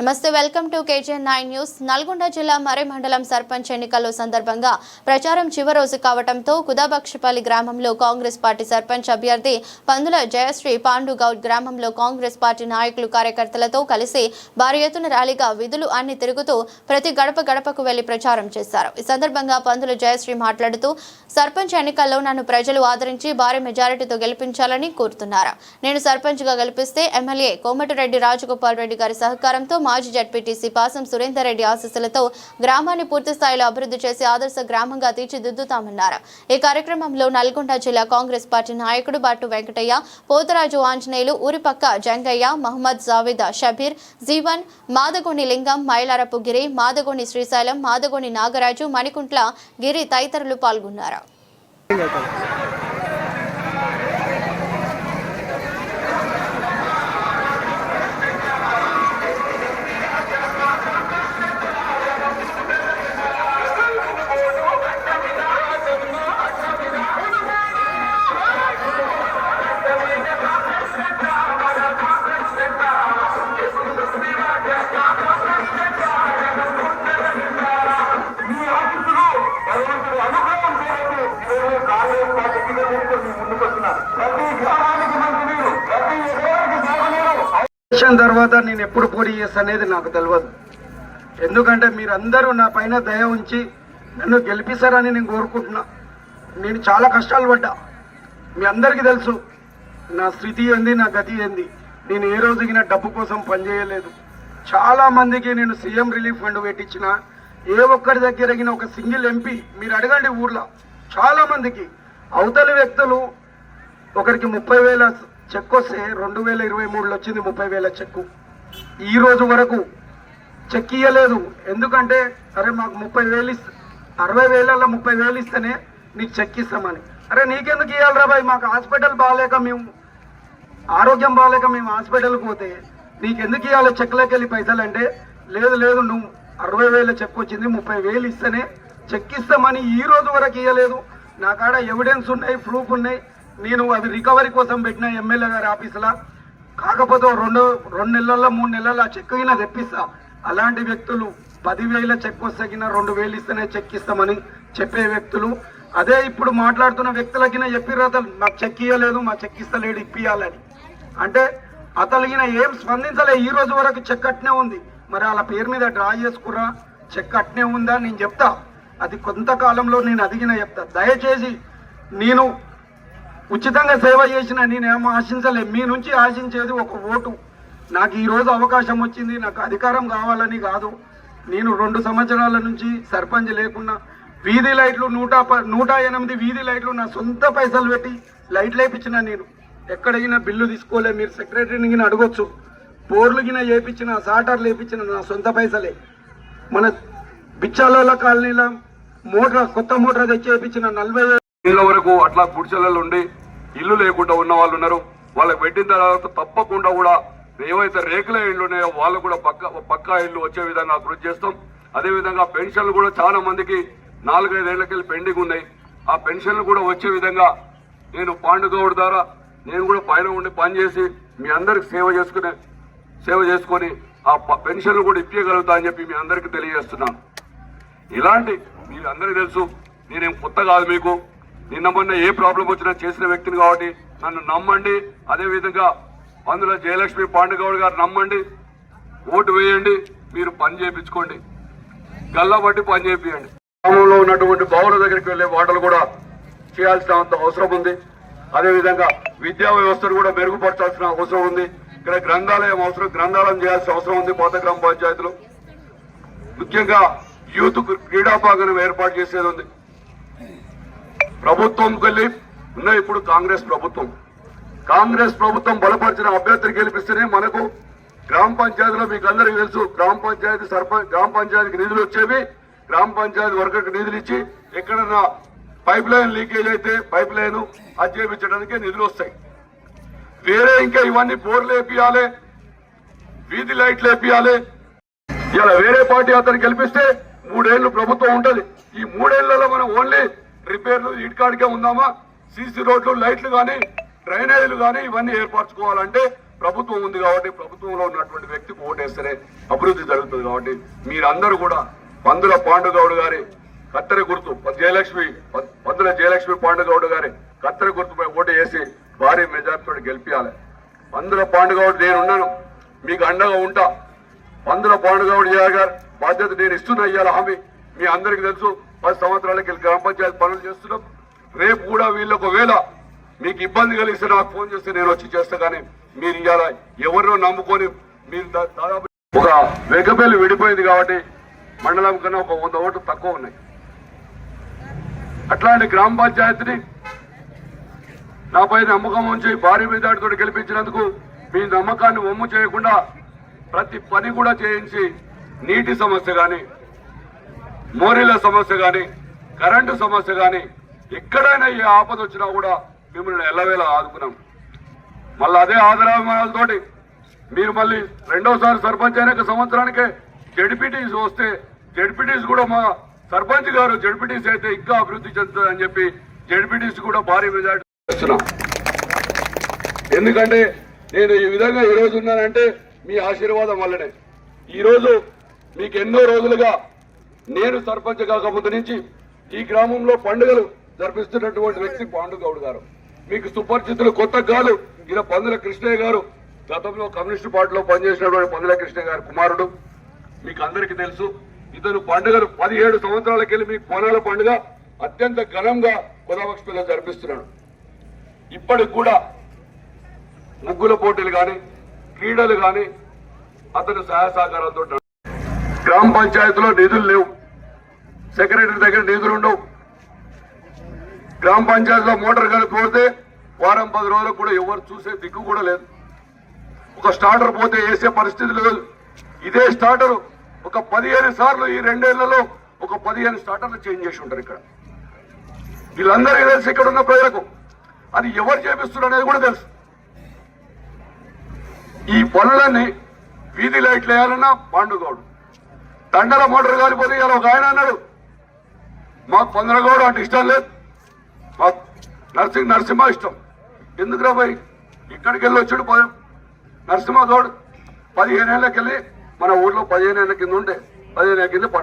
నమస్తే welcome to KGN nine news. Nalgonda జిల్లా మర్రి మండలం సర్పంచ్ ఎన్నికల సందర్భంగా ప్రచారం చివరి రోజు కావడంతో కుదాబక్షపల్లి గ్రామంలో కాంగ్రెస్ పార్టీ సర్పంచ్ అభ్యర్థి పందుల జయశ్రీ పాండుగౌడ్ గ్రామంలో కాంగ్రెస్ పార్టీ నాయకులు కార్యకర్తలతో కలిసి భారీ ఎత్తున ర్యాలీగా విధులు అన్ని తిరుగుతూ ప్రతి గడప గడపకు వెళ్ళి ప్రచారం చేశారు. ఈ సందర్భంగా పందుల జయశ్రీ మాట్లాడుతూ సర్పంచ్ ఎన్నికల్లో నన్ను ప్రజలు ఆదరించి భారీ మెజారిటీతో గెలిపించాలని కోరుతున్నారు. నేను సర్పంచ్గా గెలిపిస్తే ఎమ్మెల్యే కోమటిరెడ్డి రాజగోపాల్ రెడ్డి గారి సహకారంతో మాజీ జడ్పీటీసీ పాసం సురేందర్ రెడ్డి ఆశీస్సులతో గ్రామాన్ని పూర్తి స్థాయిలో అభివృద్ధి చేసి ఆదర్శ గ్రామంగా తీర్చిదిద్దుతామన్నారు. ఈ కార్యక్రమంలో నల్గొండ జిల్లా కాంగ్రెస్ పార్టీ నాయకుడు బాటు వెంకటయ్య పోతరాజు ఆంజనేయులు ఊరిపక్క జంగయ్య మహమ్మద్ జావేద్ షబీర్ జీవన్ మాదగోని లింగం మైలారపు గిరి మాదగోని శ్రీశైలం మాదగోని నాగరాజు మణికుంట్ల గిరి తదితరులు పాల్గొన్నారు. తర్వాత నేను ఎప్పుడు పోటీ చేస్తా అనేది నాకు తెలియదు ఎందుకంటే మీరందరూ నా పైన దయ ఉంచి నన్ను గెలిపిస్తారని నేను కోరుకుంటున్నా. నేను చాలా కష్టాలు పడ్డా. మీ అందరికీ తెలుసు నా స్థితి ఏంది నా గతి ఏంది. నేను ఏ రోజుకి నా డబ్బు కోసం పనిచేయలేదు చాలా మందికి నేను సీఎం రిలీఫ్ ఫండ్ పెట్టించిన. ఏ ఒక్కరి దగ్గర ఒక సింగిల్ ఎంపీ మీరు అడగండి ఊర్లో. చాలా మందికి అవతలి వ్యక్తులు ఒకరికి ముప్పై వేల చెక్ వస్తే రెండు వేల ఇరవై మూడులో వచ్చింది ముప్పై వేల చెక్కు. ఈ రోజు వరకు చెక్ ఇయ్యలేదు. ఎందుకంటే అరే మాకు ముప్పై వేలు ఇస్త అరవై వేలలో ముప్పై వేలు ఇస్తేనే నీకు చెక్ ఇస్తామని. అరే నీకెందుకు ఇవ్వాలిరా బాయ్? మాకు హాస్పిటల్ బాగాలేక మేము ఆరోగ్యం బాగాలేక మేము హాస్పిటల్కి పోతే నీకెందుకు ఇవ్వాలి చెక్లోకి వెళ్ళి పైసలు అంటే? లేదు లేదు నువ్వు అరవై వేల చెక్ వచ్చింది ముప్పై వేలు ఇస్తేనే చెక్ ఇస్తామని ఈ రోజు వరకు ఇవ్వలేదు నా కాడ ఎవిడెన్స్ ఉన్నాయి ప్రూఫ్ ఉన్నాయి. నేను అది రికవరీ కోసం పెట్టిన ఎమ్మెల్యే గారి ఆఫీసులో కాకపోతే రెండు రెండు నెలల్లో మూడు నెలల్లో చెక్ అయినా తెప్పిస్తా. అలాంటి వ్యక్తులు పదివేల చెక్ వస్తగిన రెండు వేలు ఇస్తేనే చెక్ ఇస్తామని చెప్పే వ్యక్తులు. అదే ఇప్పుడు మాట్లాడుతున్న వ్యక్తులకిన చెప్పిర్రు అతను. మాకు చెక్ ఇవ్వలేదు మా చెక్ ఇస్తలేడు ఇప్పియాలని అంటే అతలిగిన ఏం స్పందించలే ఈ రోజు వరకు చెక్ అట్నే ఉంది. మరి వాళ్ళ పేరు మీద డ్రా చేసుకురా చెక్ అట్నే ఉందా నేను చెప్తా. అది కొంతకాలంలో నేను అదిగిన చెప్తా. దయచేసి నేను ఉచితంగా సేవ చేసిన నేనేమో ఆశించలే. మీ నుంచి ఆశించేది ఒక ఓటు. నాకు ఈరోజు అవకాశం వచ్చింది నాకు అధికారం కావాలని కాదు. నేను రెండు సంవత్సరాల నుంచి సర్పంచ్ లేకున్నా వీధి లైట్లు నూట ప- నూట ఎనిమిది వీధి లైట్లు నా సొంత పైసలు పెట్టి లైట్లు వేయించిన నేను. ఎక్కడైనా బిల్లు తీసుకోలే మీరు సెక్రటరీని గిన అడగొచ్చు. బోర్లు గిన వేయించిన సాటర్లు వేయించిన నా సొంత పైసలే. మన బిచ్చాల కాలనీలో మోటార్ కొత్త మోటార్ తెచ్చి వేయించిన నలభై ఇళ్ళ వరకు అట్లా గుడిసెలలో ఉండి ఇల్లు లేకుండా ఉన్న వాళ్ళు ఉన్నారు. వాళ్ళకి పెట్టిన తర్వాత తప్పకుండా కూడా ఏవైతే రేకుల ఇళ్ళు ఉన్నాయో వాళ్ళు కూడా పక్క పక్కా ఇల్లు వచ్చే విధంగా కృషి చేస్తాం. అదేవిధంగా పెన్షన్లు కూడా చాలా మందికి నాలుగైదేళ్ళకెళ్ళి పెండింగ్ ఉన్నాయి. ఆ పెన్షన్లు కూడా వచ్చే విధంగా నేను పాండుగౌడ్ ద్వారా నేను కూడా పైన ఉండి పనిచేసి మీ అందరికి సేవ చేసుకునే సేవ చేసుకొని ఆ ప- పెన్షన్లు కూడా ఇప్పించగలుగుతా అని చెప్పి మీ అందరికి తెలియజేస్తున్నాను. ఇలాంటి మీరు అందరికీ తెలుసు నేనేం కొత్త కాదు మీకు. నిన్న మొన్న ఏ ప్రాబ్లం వచ్చినా చేసిన వ్యక్తిని కాబట్టి నన్ను నమ్మండి. అదేవిధంగా అందులో జయలక్ష్మి పాండుగౌడ్ గారు నమ్మండి. ఓటు వేయండి. మీరు పని చేయించుకోండి. గల్లబట్టి పని చేపియండి గ్రామంలో ఉన్నటువంటి బావుల దగ్గరికి వెళ్ళే వాటలు కూడా చేయాల్సిన అంత అవసరం ఉంది. అదే విధంగా విద్యా వ్యవస్థను కూడా మెరుగుపరచాల్సిన అవసరం ఉంది. ఇక్కడ గ్రంథాలయం అవసరం గ్రంథాలయం చేయాల్సిన అవసరం ఉంది పాత గ్రామ పంచాయతీలో. ముఖ్యంగా యూత్ క్రీడా ఏర్పాటు చేసేది ఉంది. ప్రభుత్వం వెళ్ళి ఉన్న ఇప్పుడు కాంగ్రెస్ ప్రభుత్వం. కాంగ్రెస్ ప్రభుత్వం బలపరిచిన అభ్యర్థిని గెలిపిస్తేనే మనకు గ్రామ పంచాయతీలో మీకు అందరికీ తెలుసు గ్రామ పంచాయతీ సర్పంచ్ గ్రామ పంచాయతీకి నిధులు వచ్చేవి. గ్రామ పంచాయతీ వర్గకు నిధులు ఇచ్చి ఎక్కడన్నా పైప్ లైన్ లీకేజ్ అయితే పైప్ లైన్ అది చేయించడానికి నిధులు వస్తాయి. వేరే ఇంకా ఇవన్నీ బోర్లు వేపియాలి వీధి లైట్లు వేపియాలి. ఇలా వేరే పార్టీ అతను గెలిపిస్తే మూడేళ్ళు ప్రభుత్వం ఉంటది. ఈ మూడేళ్ళలో మనం ఓన్లీ రిపేర్లు ఇటుకాడికే ఉందామా సీసీ రోడ్లు లైట్లు కానీ డ్రైనేజీలు కానీ ఇవన్నీ ఏర్పరచుకోవాలంటే ప్రభుత్వం ఉంది కాబట్టి ప్రభుత్వంలో ఉన్నటువంటి వ్యక్తికి ఓటేస్తేనే అభివృద్ధి జరుగుతుంది కాబట్టి మీరందరూ కూడా పందుల పాండుగౌడ్ గారి కత్తెర గుర్తు జయలక్ష్మి పందుల జయలక్ష్మి పాండుగౌడ్ గారి కత్తెర గుర్తుపై ఓటు వేసి భారీ మెజార్టీతో గెలిపించాలి పందుల పాండుగౌడ్ నేనున్నాను మీకు అండగా ఉంటా. పందుల పాండుగౌడ్ గారు బాధ్యత నేను ఇస్తున్నా ఇవ్వాలి హామీ. మీ అందరికీ తెలుసు పది సంవత్సరాలకి వెళ్ళి గ్రామ పంచాయతీ పనులు చేస్తున్నాం. రేపు కూడా వీళ్ళు వేళ మీకు ఇబ్బంది కలిగిస్తే నాకు ఫోన్ చేస్తే నేను వచ్చి చేస్తా కానీ మీరు ఇవాళ ఎవరినో నమ్ముకొని మీరు దాదాపు ఒక వెగబెల్లి విడిపోయింది కాబట్టి మండలం కన్నా ఒక వంద ఓట్లు తక్కువ ఉన్నాయి. అట్లాంటి గ్రామ పంచాయతీని నాపై నమ్మకం ఉంచి భారీ మెజార్టీతో గెలిపించినందుకు మీ నమ్మకాన్ని ఒమ్ము చేయకుండా ప్రతి పని కూడా చేయించి నీటి సమస్య కానీ మోరీల సమస్య కానీ కరెంటు సమస్య కానీ ఎక్కడైనా ఏ ఆపద వచ్చినా కూడా మిమ్మల్ని ఎల్లవేళ ఆదుకున్నాం. మళ్ళీ అదే ఆదరాభిమానాలతోటి మీరు మళ్ళీ రెండోసారి సర్పంచ్ అయిన సంవత్సరానికే జడ్పీటీస్ వస్తే జడ్పీటీస్ కూడా మా సర్పంచ్ గారు జడ్పీటీస్ అయితే ఇంకా అభివృద్ధి చెందుతుంది అని చెప్పి జడ్పీటీస్ కూడా భారీ మెజార్టీ ఇస్తున్నాం. ఎందుకంటే నేను ఈ విధంగా ఈరోజు ఉన్నానంటే మీ ఆశీర్వాదం వల్లనే. ఈరోజు మీకు ఎన్నో రోజులుగా నేను సర్పంచ్ కాకముందు నుంచి ఈ గ్రామంలో పండుగలు జరిపిస్తున్నటువంటి వ్యక్తి పాండుగౌడ్ గారు. మీకు సుపరిచితులు కొత్త గాలు ఈయన పందుల కృష్ణయ్య గారు గతంలో కమ్యూనిస్టు పార్టీలో పనిచేసినటువంటి పందుల కృష్ణయ్య గారి కుమారుడు. మీకు అందరికీ తెలుసు ఇతను పండుగలు పదిహేడు సంవత్సరాలకెళ్ళి మీ కోనాల పండుగ అత్యంత ఘనంగా కొదవక్షలో జరిపిస్తున్నాడు. ఇప్పటికి కూడా ముగ్గుల పోటీలు కానీ క్రీడలు కానీ అతను సహాయ సహకారాలతో గ్రామ పంచాయతీలో నిధులు లేవు. సెక్రటరీ దగ్గర నిధులు ఉండవు. గ్రామ పంచాయతీలో మోటార్ కలిపిపోతే పోతే వారం పది రోజులకు కూడా ఎవరు చూసే దిక్కు కూడా లేదు. ఒక స్టార్టర్ పోతే వేసే పరిస్థితి లేదు. ఇదే స్టార్టర్ ఒక పదిహేను సార్లు ఈ రెండేళ్ళలో ఒక పదిహేను స్టార్టర్లు చేంజ్ చేసి ఉంటారు ఇక్కడ. వీళ్ళందరికీ తెలుసు ఇక్కడ ఉన్న ప్రజలకు. అది ఎవరు చేపిస్తున్నారు అనేది కూడా తెలుసు. ఈ పనులన్నీ వీధి లైట్లు వేయాలన్నా పాండుగౌడు తండల మోటార్ కాలిపోతే ఇలా ఒక ఆయన అన్నాడు మాకు పొందరగౌడు అంటే ఇష్టం లేదు. మా నరసింహ నరసింహ ఇష్టం. ఎందుకురా పోయి ఇక్కడికి వెళ్ళి వచ్చాడు నరసింహ గౌడ్ పదిహేను ఏళ్ళకి వెళ్ళి మన ఊర్లో పదిహేను ఏళ్ళ కింద ఉంటే పదిహేను ఏళ్ళ కింద పట్ట